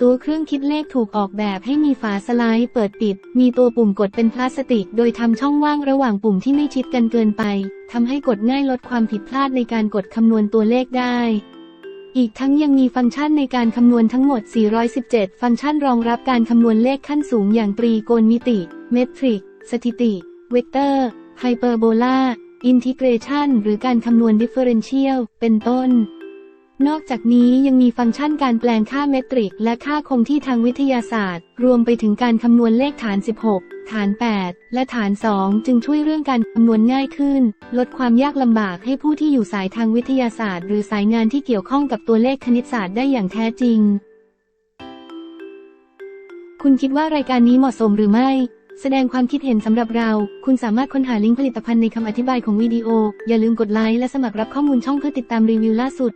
ตัวเครื่องคิดเลขถูกออกแบบให้มีฝาสไลด์เปิดปิด มีตัวปุ่มกดเป็นพลาสติก โดยทำช่องว่างระหว่างปุ่มที่ไม่ชิดกันเกินไป ทำให้กดง่ายลดความผิดพลาดในการกดคำนวณตัวเลขได้ อีกทั้งยังมีฟังก์ชันในการคำนวณทั้งหมด 417 ฟังก์ชันรองรับการคำนวณเลขขั้นสูงอย่างตรีโกณมิติ เมตริก สถิติ เวกเตอร์ ไฮเปอร์โบลาอินทิเกรชันหรือการคำนวณดิฟเฟอเรนเชียล เป็นต้น นอกจากนี้ยังมีฟังก์ชันการแปลงค่าเมตริก และค่าคงที่ทางวิทยาศาสตร์ รวมไปถึงการคำนวณเลขฐาน 16 ฐาน 8 และฐาน 2 จึงช่วยเรื่องการคำนวณง่ายขึ้น ลดความยากลำบากให้ผู้ที่อยู่สายทางวิทยาศาสตร์ หรือสายงานที่เกี่ยวข้องกับตัวเลขคณิตศาสตร์ได้อย่างแท้จริง คุณคิดว่ารายการนี้เหมาะสมหรือไม่ แสดงความคิดเห็นสำหรับเรา คุณสามารถค้นหาลิงก์ผลิตภัณฑ์ในคำอธิบายของวิดีโอ อย่าลืมกดไลค์และสมัครรับข้อมูลช่องเพื่อติดตามรีวิวล่าสุด